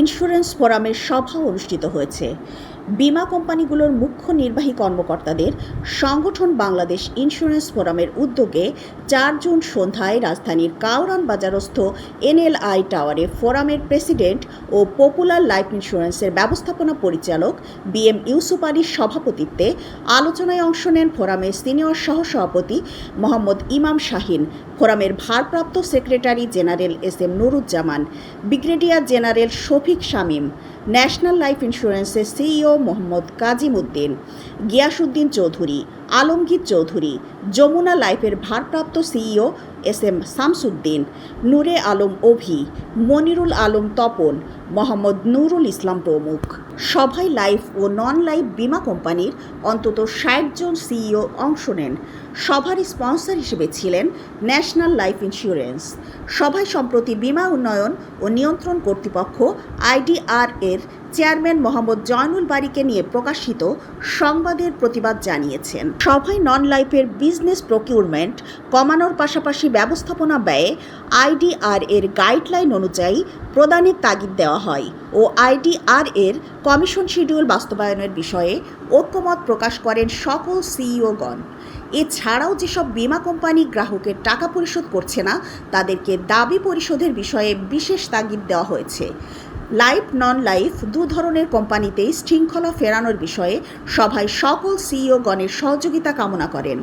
Insurance ফোরামের সভা অনুষ্ঠিত হয়েছে। বীমা কোম্পানিগুলোর মুখ্য নির্বাহী কর্মকর্তাদের সংগঠন বাংলাদেশ ইন্স্যুরেন্স ফোরামের উদ্যোগে চার জুন সন্ধ্যায় রাজধানীর কাউরান বাজারস্থ এনএলআই টাওয়ারে ফোরামের প্রেসিডেন্ট ও পপুলার লাইফ ইন্স্যুরেন্সের ব্যবস্থাপনা পরিচালক বি এম ইউসুফ আলীর সভাপতিত্বে আলোচনায় অংশ নেন ফোরামের সিনিয়র সহসভাপতি মোহাম্মদ ইমাম শাহিন, ফোরামের ভারপ্রাপ্ত secretary general S M Nuruzzaman, brigadier general Shafiq Shamim national life ইন্স্যুরেন্সের সিইও মোহাম্মদ কাজিম উদ্দিন গিয়াসুদ্দিন চৌধুরী। আলমগীর চৌধুরী, যমুনা লাইফের ভারপ্রাপ্ত CEO S M Shamsuddin, Nure Alam Ovi, Monirul Alam Tapan, Mohammad Nurul Islam প্রমুখ। সভায় লাইফ ও নন লাইফ বীমা কোম্পানির অন্তত ষাট জন সিইও অংশ নেন। সভার স্পন্সর হিসেবে ছিলেন ন্যাশনাল লাইফ ইন্স্যুরেন্স। সভায় সম্প্রতি বীমা উন্নয়ন ও নিয়ন্ত্রণ কর্তৃপক্ষ আইডিআর এর চেয়ারম্যান মোহাম্মদ জয়নুল বারিকে নিয়ে প্রকাশিত সংবাদের প্রতিবাদ জানিয়েছেন। সভায় নন লাইফের বিজনেস প্রকিউরমেন্ট কমানোর পাশাপাশি ব্যবস্থাপনা ব্যয়ে আইডিআর এর গাইডলাইন অনুযায়ী প্রদানের তাগিদ দেওয়া হয় ও আইডিআর এর কমিশন শিডিউল বাস্তবায়নের বিষয়ে ঐক্যমত প্রকাশ করেন সকল সিইওগণ এছাড়াও যেসব বীমা কোম্পানি গ্রাহকের টাকা পরিশোধ করছে না, তাদেরকে দাবি পরিশোধের বিষয়ে বিশেষ তাগিদ দেওয়া হয়েছে। লাইফ নন লাইফ দু ধরনের কোম্পানিতেই শৃঙ্খলা ফেরানোর বিষয়ে সভায় সকল সিইও গণের সহযোগিতা কামনা করেন।